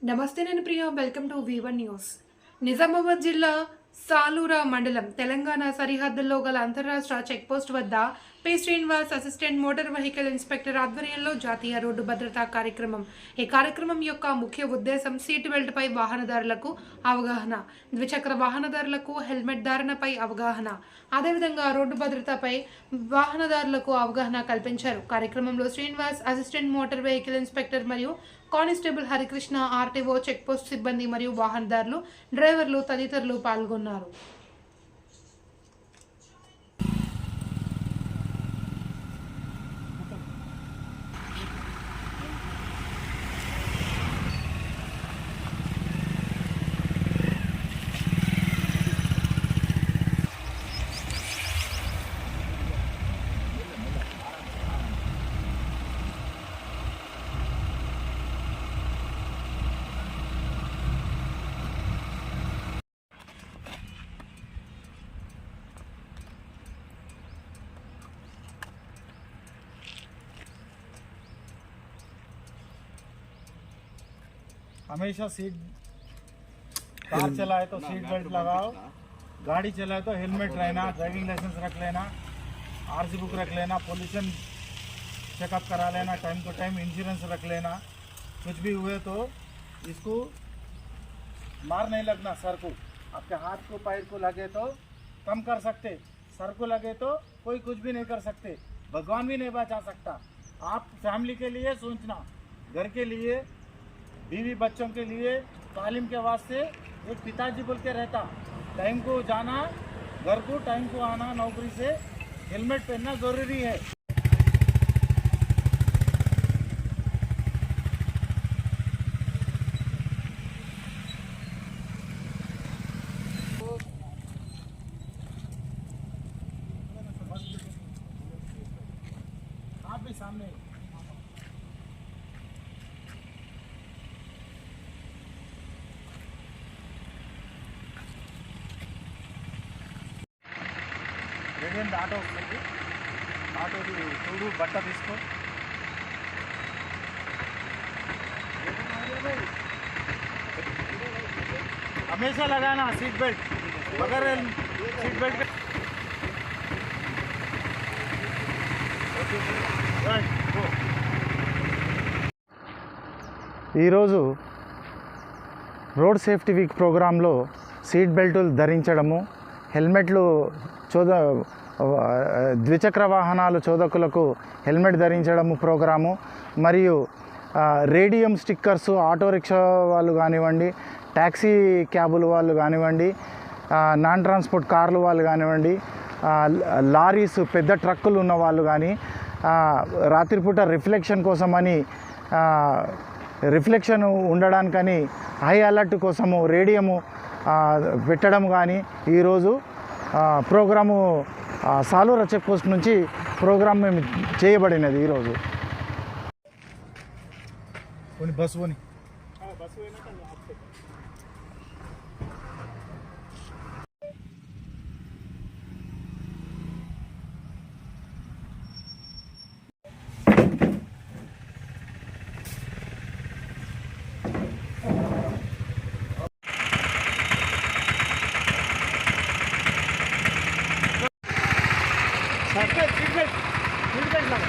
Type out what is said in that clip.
నమస్తే నేను Priya welcome to V one news Nizamabad జిల్లా సాలూరా మండలం తెలంగాణ సరిహద్దుల్లో గల అంతర్రాష్ట్ర చెక్పోస్ట్ వద్ద P Srinivas assistant motor vehicle inspector ఆధ్వర్యంలో జాతీయ రోడ్డు భద్రతా కార్యక్రమం. ఈ కార్యక్రమం యొక్క ముఖ్య ఉద్దేశం సీట్ బెల్ట్పై వాహనదారులకు అవగాహన ద్విచక్ర వాహనదారులకు హెల్మెట్ ధారణపై అవగాహన. అదేవిధంగా రోడ్డు భద్రతపై వాహనదారులకు అవగాహన కల్పించారు. కార్యక్రమంలో Srinivas assistant motor vehicle inspector మరియు కానిస్టేబుల్ హరికృష్ణ ఆర్టీఓ చెక్పోస్ట్ సిబ్బంది మరియు వాహనదారులు డ్రైవర్లు తదితరులు పాల్గొన్నారు. हमेशा सीट कार चलाए तो सीट बेल्ट लगाओ। गाड़ी चलाए तो हेलमेट रहना ड्राइविंग लाइसेंस रख लेना आरसी बुक रख लेना पोल्यूशन चेकअप करा लेना टाइम टू टाइम इंश्योरेंस रख लेना। कुछ भी हुए तो इसको मार नहीं लगना सर को। आपके हाथ को पैर को लगे तो कम कर सकते। सर को लगे तो कोई कुछ भी नहीं कर सकते। भगवान भी नहीं बचा सकता। आप फैमिली के लिए सोचना घर के लिए बीवी बच्चों के लिए तालीम के वास्ते एक पिताजी बोल के रहता। टाइम को जाना, घर को टाइम को आना नौकरी से हेलमेट पहनना ज़रूरी है। सामने। ఏదైనా ఆటో వస్తుంది ఆటోది చూడు బట్ట తీసుకో हमेशा लगाना सीट बेल्ट बगैर सीट बेल्ट के Right, go. ఈరోజు రోడ్ సేఫ్టీ వీక్ ప్రోగ్రాంలో సీట్ బెల్టులు ధరించడము హెల్మెట్లు చోద ద్విచక్ర వాహనాలు చోదకులకు హెల్మెట్ ధరించడము ప్రోగ్రాము మరియు రేడియం స్టిక్కర్స్ ఆటో రిక్షా వాళ్ళు కానివ్వండి ట్యాక్సీ క్యాబులు వాళ్ళు కానివ్వండి నాన్ ట్రాన్స్పోర్ట్ కార్లు వాళ్ళు కానివ్వండి లారీస్ పెద్ద ట్రక్కులు ఉన్న వాళ్ళు కానీ రాత్రిపూట రిఫ్లెక్షన్ కోసమని రిఫ్లెక్షన్ ఉండడానికని హై అలర్ట్ కోసము రేడియము పెట్టడం కానీ ఈరోజు ప్రోగ్రాము సాలూరా చెక్ పోస్ట్ నుంచి ప్రోగ్రామ్ మేము చేయబడినది ఈరోజు. బస్సు పోని. ట్రీట్మెంట్ ట్రీట్మెంట్ లాగా